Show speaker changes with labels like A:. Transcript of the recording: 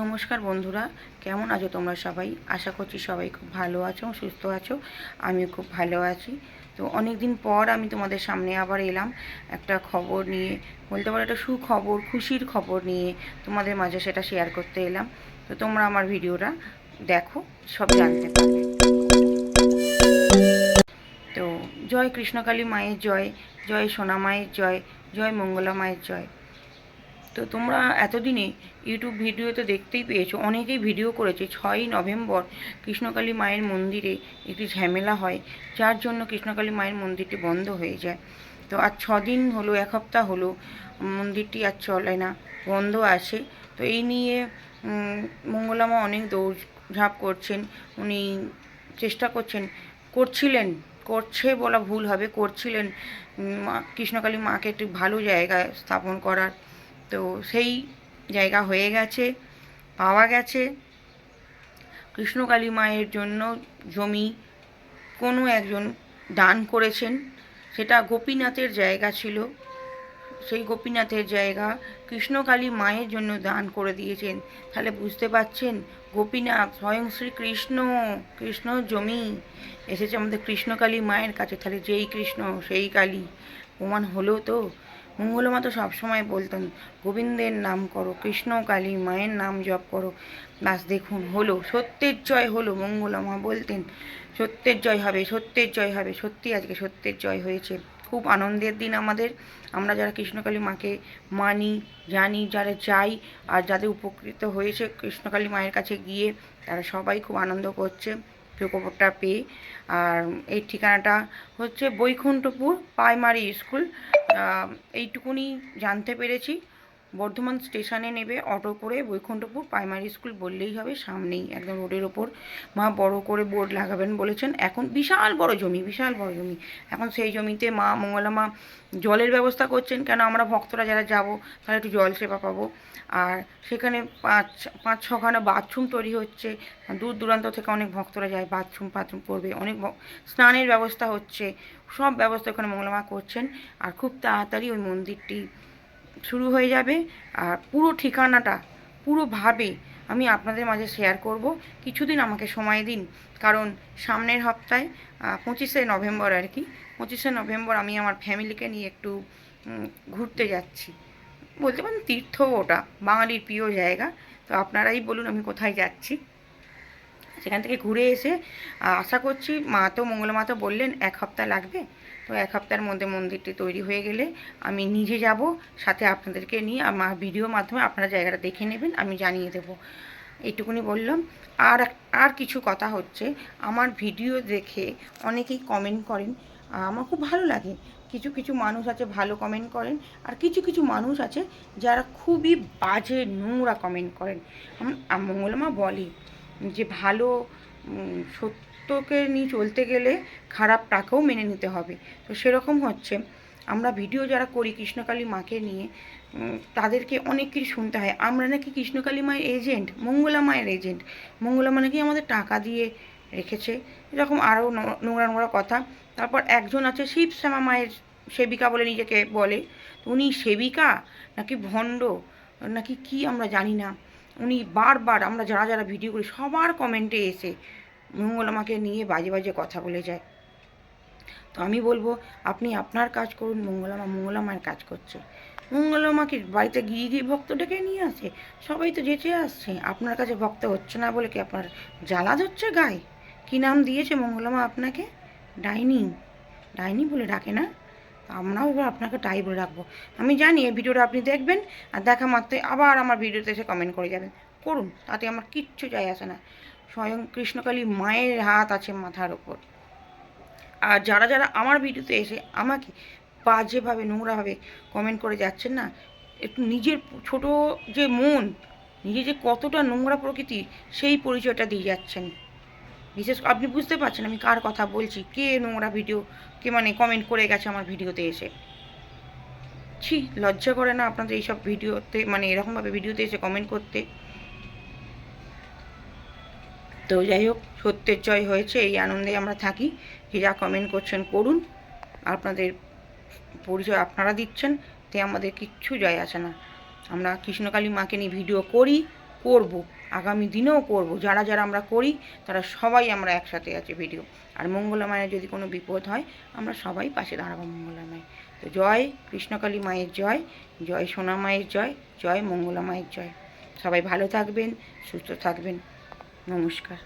A: নমস্কার বন্ধুরা, কেমন আছো তোমরা সবাই? আশা করছি সবাই খুব ভালো আছো, সুস্থ আছো, আমিও খুব ভালো আছি। তো অনেক দিন পর আমি তোমাদের সামনে আবার এলাম, একটা খবর নিয়ে, বলতে পারো একটা সুখবর, খুশির খবর নিয়ে তোমাদের মাঝে সেটা শেয়ার করতে এলাম। তো তোমরা আমার ভিডিওটা দেখো, সব জানতে পারবে। তো জয় কৃষ্ণকালী মায়ের জয় জয় সোনা মায়ের জয় জয় মঙ্গলা মায়ের জয়। তো তোমরা এতদিনে ইউটিউব ভিডিও তো দেখতেই পেয়েছ। অনেকেই ভিডিও করেছে, ছয়ই নভেম্বর কৃষ্ণকালী মায়ের মন্দিরে একটি ঝামেলা হয়, যার জন্য কৃষ্ণকালী মায়ের মন্দিরটি বন্ধ হয়ে যায়। তো আজ ছদিন হলো, এক সপ্তাহ হলো, মন্দিরটি আর চলে না, বন্ধ আছে। তো এই নিয়ে মঙ্গলামা অনেক দৌড়ঝাঁপ করছেন, উনি চেষ্টা করছেন, করছিলেন, করছে বলা ভুল হবে, করছিলেন কৃষ্ণকালী মাকে একটি ভালো জায়গায় স্থাপন করার। তো সেই জায়গা হয়ে গেছে, পাওয়া গেছে। কৃষ্ণকালী মায়ের জন্য জমি কোনো একজন দান করেছেন, সেটা গোপীনাথের জায়গা ছিল। সেই গোপীনাথের জায়গা কৃষ্ণকালী মায়ের জন্য দান করে দিয়েছেন। তাহলে বুঝতে পারছেন, গোপীনাথ স্বয়ং শ্রীকৃষ্ণ, কৃষ্ণ জমি, এসেছে আমাদের কৃষ্ণকালী মায়ের কাছে। তাহলে যেই কৃষ্ণ, সেই কালী। প্রমাণ হলো তো? মঙ্গলমা তো সবসময় বলতেন, গোবিন্দের নাম করো, কৃষ্ণ কালী মায়ের নাম জপ করো। ব্যাস দেখুন, হলো, সত্যের জয় হলো, মঙ্গলমা বলতেন, সত্যের জয় হবে, সত্যের জয় হবে, সত্যি আজকে সত্যের জয় হয়েছে। খুব আনন্দের দিন আমাদের, আমরা যারা কৃষ্ণকালী মাকে মানি, জানি, যারা চাই, আর যাদের উপকৃত হয়েছে কৃষ্ণকালী মায়ের কাছে গিয়ে, তারা সবাই খুব আনন্দ করছে প্রকল্পটা পেয়ে। আর এই ঠিকানাটা হচ্ছে বৈকুণ্ঠপুর প্রাইমারি স্কুল এইটুকুনি জানতে পেরেছি। বর্ধমান স্টেশনে নেবে অটো করে বৈকুণ্ঠপুর প্রাইমারি স্কুল বললেই হবে, সামনেই একদম রোডের ওপর। মা বড় করে বোর্ড লাগাবেন বলেছেন। এখন বিশাল বড় জমি, বিশাল বড় জমি। এখন সেই জমিতে মা, মঙ্গলা মা জলের ব্যবস্থা করছেন। কেন আমরা ভক্তরা যারা যাব, তাহলে একটু জল সেবা পাবো। আর সেখানে পাঁচ পাঁচ, ছখানা বাথরুম তৈরি হচ্ছে। দূর দূরান্ত থেকে অনেক ভক্তরা যায়, বাথরুম বাথরুম করবে। অনেক স্নানের ব্যবস্থা হচ্ছে। সব ব্যবস্থা ওখানে মঙ্গলমা করছেন। আর খুব তাড়াতাড়ি ওই মন্দিরটি শুরু হয়ে যাবে। আর পুরো ঠিকানাটা পুরোভাবে আমি আপনাদের মাঝে শেয়ার করব। কিছুদিন আমাকে সময় দিন, কারণ সামনের হপ্তায় পঁচিশে নভেম্বর আর কি, পঁচিশে নভেম্বর আমি আমার ফ্যামিলিকে নিয়ে একটু ঘুরতে যাচ্ছি। বলতে পারেন তীর্থ ওটা, বাঙালির প্রিয় জায়গা। তো আপনারাই বলুন আমি কোথায় যাচ্ছি। সেখান থেকে ঘুরে এসে আশা করছি মা তো, মঙ্গলা মা তো বললেন, এক সপ্তাহ লাগবে। তো এক সপ্তাহের মধ্যে মন্দিরটি তৈরি হয়ে গেলে আমি নিজে যাব, সাথে আপনাদেরকে নিয়ে আমার ভিডিওর মাধ্যমে আপনারা জায়গাটা দেখে নেবেন, আমি জানিয়ে দেব। এইটুকুনি বললাম। আর আর কিছু কথা হচ্ছে, আমার ভিডিও দেখে অনেকেই কমেন্ট করেন আমার খুব ভালো লাগে। কিছু কিছু মানুষ আছে ভালো কমেন্ট করেন, আর কিছু কিছু মানুষ আছে যারা খুবই বাজে নোংরা কমেন্ট করেন। মঙ্গলমা বলে যে ভালো সত্যকে নিয়ে চলতে গেলে খারাপটাকেও মেনে নিতে হবে। তো সেরকম হচ্ছে। আমরা ভিডিও যারা করি কৃষ্ণকালী মাকে নিয়ে তাদেরকে অনেক কিছু শুনতে হয়। আমরা নাকি কৃষ্ণকালী মায়ের এজেন্ট মঙ্গলা মায়ের এজেন্ট মঙ্গলা মা নাকি আমাদের টাকা দিয়ে রেখেছে। এরকম আরও নোংরা নোংরা কথা। তারপর একজন আছে শিব শ্যামা মায়ের সেবিকা বলে নিজেকে বলে। উনি সেবিকা নাকি ভণ্ড? নাকি কি আমরা জানি না। উনি বারবার, আমরা যারা যারা ভিডিও করি, সবার কমেন্টে এসে মঙ্গলামাকে নিয়ে বাজে বাজে কথা বলে যায়। তো আমি বলব, আপনি আপনার কাজ করুন, মঙ্গলামা মঙ্গলামায়ের কাজ করছে। মঙ্গলামাকে বাড়িতে গিয়ে গিয়ে ভক্ত ডেকে নিয়ে আসে। সবাই তো যেচে আসছে, আপনার কাছে ভক্ত হচ্ছে না বলে কি আপনার জ্বালা ধরছে গায়ে? কী নাম দিয়েছে মঙ্গলামা আপনাকে? ডাইনি। ডাইনি বলে ডাকে না? আমরাও এবার আপনাকে তাই বলে রাখব। আমি জানি এই ভিডিওটা আপনি দেখবেন আর দেখা মাত্রই আবার আমার ভিডিওতে এসে কমেন্ট করে যাবেন। করুন, তাতে আমার কিচ্ছু যায় আসে না। স্বয়ং কৃষ্ণকালী মায়ের হাত আছে মাথার ওপর আর যারা যারা আমার ভিডিওতে এসে আমাকে বাজেভাবে, নোংরাভাবে কমেন্ট করে যাচ্ছেন না, একটু নিজের ছোট যে মন নিজে যে কতটা নোংরা প্রকৃতি, সেই পরিচয়টা দিয়ে যাচ্ছেন। বিশেষ আপনি বুঝতে পারছেন আমি কার কথা বলছি, কে নোংরা ভিডিও কে মানে কমেন্ট করে গেছে আমার ভিডিওতে এসে। ছি, লজ্জা করে না আপনাদের এইসব ভিডিওতে মানে এরকমভাবে ভিডিওতে এসে কমেন্ট করতে? তো যাই হোক, সত্যের জয় হয়েছে, এই আনন্দে আমরা থাকি। যে যা কমেন্ট করছেন করুন। আপনাদের পরিচয় আপনারা দিচ্ছেন, তে আমাদের কিচ্ছু যায় আসে না। আমরা কৃষ্ণকালী মাকে নিয়ে ভিডিও করি, করব। আগামী দিনেও করব। যারা যারা আমরা করি, তারা সবাই আমরা একসাথে আছে ভিডিও আর মঙ্গলা মায়ের যদি কোনো বিপদ হয়, আমরা সবাই পাশে দাঁড়াবো মঙ্গলা মায়ের তো জয় কৃষ্ণকালী মায়ের জয় জয় সোনা মায়ের জয় জয় মঙ্গলা মায়ের জয়। সবাই ভালো থাকবেন, সুস্থ থাকবেন। নমস্কার।